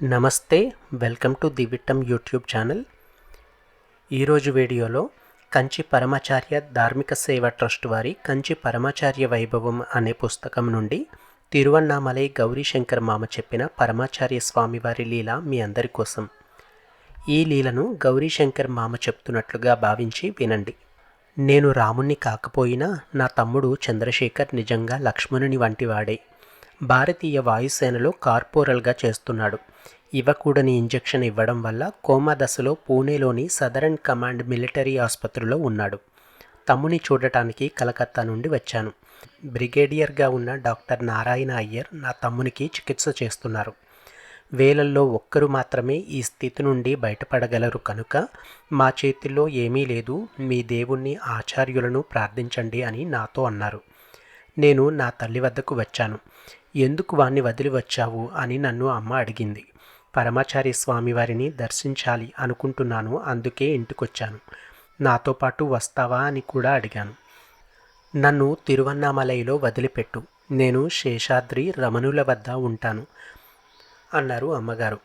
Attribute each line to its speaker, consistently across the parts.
Speaker 1: నమస్తే welcome to the Vittam YouTube channel. ఈరోజు వీడియోలో కంచి పరమాచార్య ధార్మిక సేవ ట్రస్ట్ వారి కంచి పరమాచార్య వైభవం అనే పుస్తకం నుండి తిరువన్నామలై గౌరీశంకర్ మామ చెప్పిన పరమాచార్య స్వామివారి లీల మీ అందరి కోసం. ఈ లీలను గౌరీశంకర్ మామ చెప్తున్నట్లుగా భావించి వినండి. నేను రాముణ్ణి కాకపోయినా నా తమ్ముడు చంద్రశేఖర్ నిజంగా లక్ష్మణుని వంటివాడే. భారతీయ వాయుసేనలో కార్పోరల్గా చేస్తున్నాడు. ఇవ్వకూడని ఇంజెక్షన్ ఇవ్వడం వల్ల కోమా దశలో పూణేలోని సదరన్ కమాండ్ మిలిటరీ ఆసుపత్రిలో ఉన్నాడు. తమ్ముని చూడటానికి కలకత్తా నుండి వచ్చాను. బ్రిగేడియర్గా ఉన్న డాక్టర్ నారాయణ అయ్యర్ నా తమ్మునికి చికిత్స చేస్తున్నారు. వేలల్లో ఒక్కరు మాత్రమే ఈ స్థితి నుండి బయటపడగలరు కనుక మా చేతిలో ఏమీ లేదు మీ దేవుణ్ణి ఆచార్యులను ప్రార్థించండి అని నాతో అన్నారు. నేను నా తల్లి వద్దకు వచ్చాను. ఎందుకు వాణ్ణి వదిలి వచ్చావు అని నన్ను అమ్మ అడిగింది. పరమాచారి స్వామి వారిని దర్శించాలి అనుకుంటున్నాను అందుకే ఇంటికొచ్చాను. నాతో పాటు వస్తావా అని కూడా అడిగాను. నన్ను తిరువన్నామలైలో వదిలిపెట్టు. నేను శేషాద్రి రమణుల వద్ద ఉంటాను అన్నారు అమ్మగారు.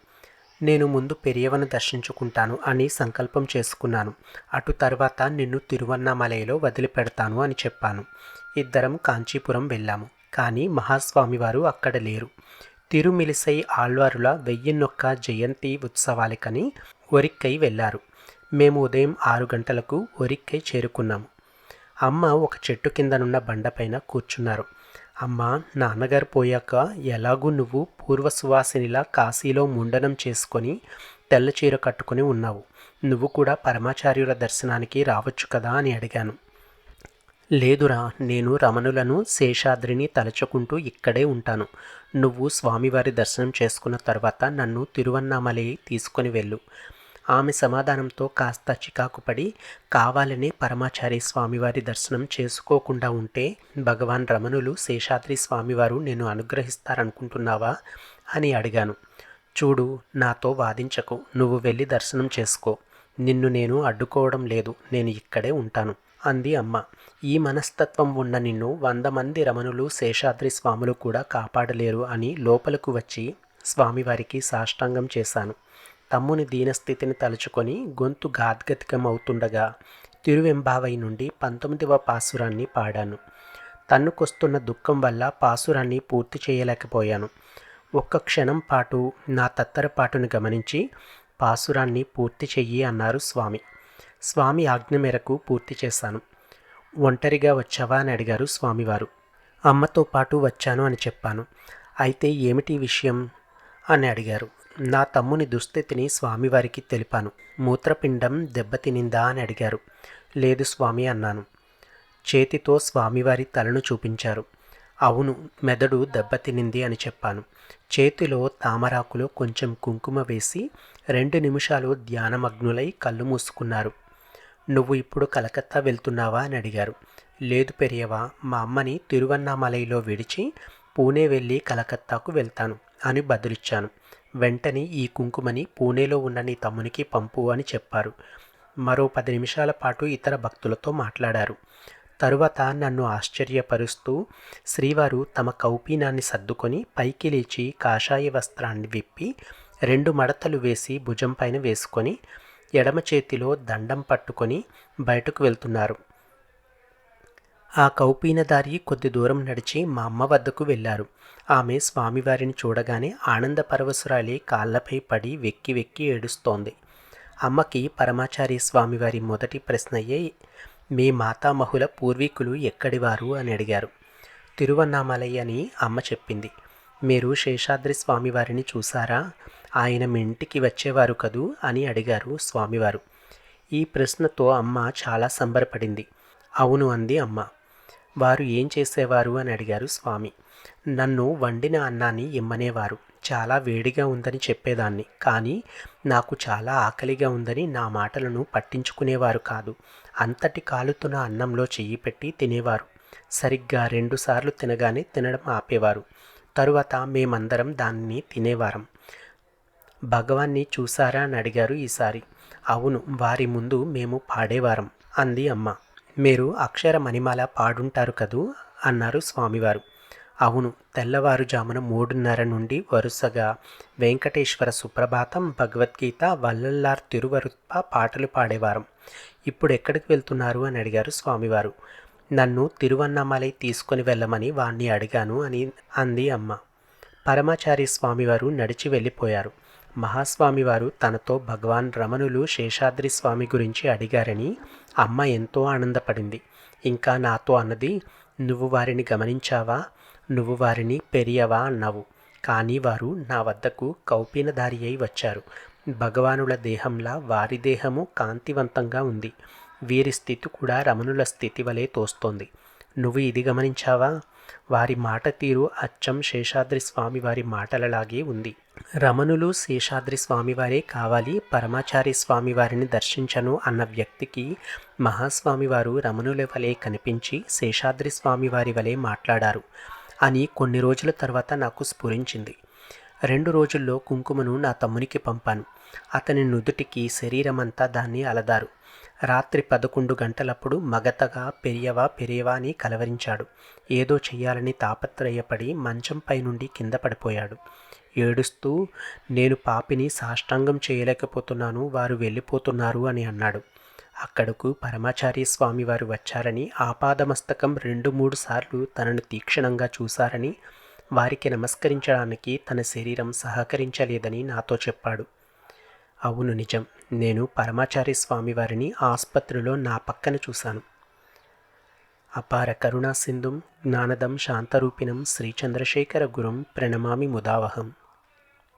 Speaker 1: నేను ముందు పెరియవను దర్శించుకుంటాను అని సంకల్పం చేసుకున్నాను. అటు తర్వాత నిన్ను తిరువన్నామలైలో వదిలిపెడతాను అని చెప్పాను. ఇద్దరం కాంచీపురం వెళ్ళాము. కానీ మహాస్వామివారు అక్కడ లేరు. తిరుమిలిసై ఆళ్వారుల వెయ్యిన్నొక్క జయంతి ఉత్సవాలకని ఒరిక్కై వెళ్ళారు. మేము ఉదయం ఆరు గంటలకు ఒరిక్కై చేరుకున్నాము. అమ్మ ఒక చెట్టు కిందనున్న బండపైన కూర్చున్నారు. అమ్మ నాన్నగారు పోయాక ఎలాగూ నువ్వు పూర్వ సువాసినిలా కాశీలో ముండనం చేసుకొని తెల్ల చీర కట్టుకొని ఉన్నావు. నువ్వు కూడా పరమాచార్యుల దర్శనానికి రావచ్చు కదా అని అడిగాను. లేదురా నేను రమణులను శేషాద్రిని తలచుకుంటూ ఇక్కడే ఉంటాను. నువ్వు స్వామివారి దర్శనం చేసుకున్న తర్వాత నన్ను తిరువన్నామలై తీసుకొని వెళ్ళు. ఆమె సమాధానంతో కాస్త చికాకుపడి కావాలనే పరమాచారి స్వామివారి దర్శనం చేసుకోకుండా ఉంటే భగవాన్ రమణులు శేషాద్రి స్వామివారు నేను అనుగ్రహిస్తారనుకుంటున్నావా? అని అడిగాను. చూడు నాతో వాదించకు. నువ్వు వెళ్ళి దర్శనం చేసుకో. నిన్ను నేను అడ్డుకోవడం లేదు. నేను ఇక్కడే ఉంటాను. అంది అమ్మ. ఈ మనస్తత్వం ఉన్న నిన్ను వంద మంది రమణులు శేషాద్రి స్వాములు కూడా కాపాడలేరు అని లోపలకు వచ్చి స్వామివారికి సాష్టాంగం చేశాను. తమ్ముని దీనస్థితిని తలుచుకొని గొంతు గాద్గతికం అవుతుండగా తిరువెంబావై నుండి పంతొమ్మిదవ పాసురాన్ని పాడాను. తన్నుకొస్తున్న దుఃఖం వల్ల పాసురాన్ని పూర్తి చేయలేకపోయాను. ఒక్క క్షణం పాటు నా తత్తరపాటును గమనించి పాసురాన్ని పూర్తి చెయ్యి అన్నారు స్వామి. స్వామి ఆజ్ఞ మేరకు పూర్తి చేశాను. ఒంటరిగా వచ్చావా అని అడిగారు స్వామివారు. అమ్మతో పాటు వచ్చాను అని చెప్పాను. అయితే ఏమిటి విషయం? అని అడిగారు. నా తమ్ముని దుస్థితిని స్వామివారికి తెలిపాను. మూత్రపిండం దెబ్బతినిందా అని అడిగారు. లేదు స్వామి అన్నాను. చేతితో స్వామివారి తలను చూపించారు. అవును మెదడు దెబ్బతినింది అని చెప్పాను. చేతిలో తామరాకులో కొంచెం కుంకుమ వేసి రెండు నిమిషాలు ధ్యానమగ్నులై కళ్ళు మూసుకున్నారు. నువ్వు ఇప్పుడు కలకత్తా వెళ్తున్నావా అని అడిగారు. లేదు పెరియవా మా అమ్మని తిరువన్నామలైలో విడిచి పూణే వెళ్ళి కలకత్తాకు వెళ్తాను అని బదులిచ్చాను. వెంటనే ఈ కుంకుమని పూణేలో ఉన్న నీ తమ్మునికి పంపు అని చెప్పారు. మరో పది నిమిషాల పాటు ఇతర భక్తులతో మాట్లాడారు. తరువాత నన్ను ఆశ్చర్యపరుస్తూ శ్రీవారు తమ కౌపీనాన్ని సర్దుకొని పైకి లేచి కాషాయ వస్త్రాన్ని విప్పి రెండు మడతలు వేసి భుజం పైన వేసుకొని ఎడమ చేతిలో దండం పట్టుకొని బయటకు వెళ్తున్నారు. ఆ కౌపీనదారి కొద్ది దూరం నడిచి మా అమ్మ వద్దకు వెళ్ళారు. ఆమె స్వామివారిని చూడగానే ఆనంద పరవశురాలి కాళ్ళపై పడి వెక్కి వెక్కి ఏడుస్తోంది. అమ్మకి పరమాచారి స్వామివారి మొదటి ప్రశ్నయే మీ మాతామహుల పూర్వీకులు ఎక్కడివారు? అని అడిగారు. తిరువన్నామలై అని అమ్మ చెప్పింది. మీరు శేషాద్రి స్వామివారిని చూసారా? ఆయన మీ ఇంటికి వచ్చేవారు కదూ? అని అడిగారు స్వామివారు. ఈ ప్రశ్నతో అమ్మ చాలా సంబరపడింది. అవును అంది అమ్మ. వారు ఏం చేసేవారు? అని అడిగారు స్వామి. నన్ను వండిన అన్నాన్ని ఇమ్మనేవారు. చాలా వేడిగా ఉందని చెప్పేదాన్ని. కానీ నాకు చాలా ఆకలిగా ఉందని నా మాటలను పట్టించుకునేవారు కాదు. అంతటి కాలుతున్న అన్నంలో చెయ్యి పెట్టి తినేవారు. సరిగ్గా రెండుసార్లు తినగానే తినడం ఆపేవారు. తరువాత మేమందరం దాన్ని తినేవారం. భగవాన్ని చూసారా అని అడిగారు ఈసారి. అవును వారి ముందు మేము పాడేవారం అంది అమ్మ. మీరు అక్షర మణిమాల పాడుంటారు కదూ? అన్నారు స్వామివారు. అవును తెల్లవారుజామున మూడున్నర నుండి వరుసగా వెంకటేశ్వర సుప్రభాతం భగవద్గీత వల్లల్లార్ తిరువరుప్ప పాటలు పాడేవారం. ఇప్పుడు ఎక్కడికి వెళ్తున్నారు అని అడిగారు స్వామివారు. నన్ను తిరువన్నమలై తీసుకొని వెళ్ళమని వాణ్ణి అడిగాను అని అంది అమ్మ. పరమాచారి స్వామివారు నడిచి వెళ్ళిపోయారు. మహాస్వామివారు తనతో భగవాన్ రమణులు శేషాద్రి స్వామి గురించి అడిగారని అమ్మ ఎంతో ఆనందపడింది. ఇంకా నాతో అన్నది నువ్వు వారిని గమనించావా? నువ్వు వారిని పెరియవా? అన్నావు. కానీ వారు నా వద్దకు కౌపీనధారి అయి వచ్చారు. భగవానుల దేహంలా వారి దేహము కాంతివంతంగా ఉంది. వీరి స్థితి కూడా రమణుల స్థితి వలె తోస్తోంది. నువ్వు ఇది గమనించావా? వారి మాట తీరు అచ్చం శేషాద్రి స్వామి వారి మాటలలాగే ఉంది. రమణులు శేషాద్రి స్వామివారే కావాలి పరమాచారి స్వామివారిని దర్శించను అన్న వ్యక్తికి మహాస్వామివారు రమణుల వలె కనిపించి శేషాద్రి స్వామివారి వలె మాట్లాడారు అని కొన్ని రోజుల తర్వాత నాకు స్ఫురించింది. రెండు రోజుల్లో కుంకుమను నా తమ్మునికి పంపాను. అతని నుదుటికి శరీరమంతా దాన్ని అలదారు. రాత్రి పదకొండు గంటలప్పుడు మగతగా పెరియవా పెరియవా అని కలవరించాడు. ఏదో చెయ్యాలని తాపత్రయపడి మంచంపై నుండి కింద పడిపోయాడు. ఏడుస్తూ నేను పాపిని సాష్టాంగం చేయలేకపోతున్నాను వారు వెళ్ళిపోతున్నారు అని అన్నాడు. అక్కడకు పరమాచార్య స్వామి వారు వచ్చారని ఆపాదమస్తకం రెండు మూడు సార్లు తనను తీక్షణంగా చూశారని వారికి నమస్కరించడానికి తన శరీరం సహకరించలేదని నాతో చెప్పాడు. అవును నిజం. నేను పరమాచారి స్వామి వారిని ఆసుపత్రిలో నా పక్కన చూశాను. అపార కరుణా సింధుం జ్ఞానదం శాంతరూపిణం శ్రీచంద్రశేఖర గురుం ప్రణమామి ముదావహం.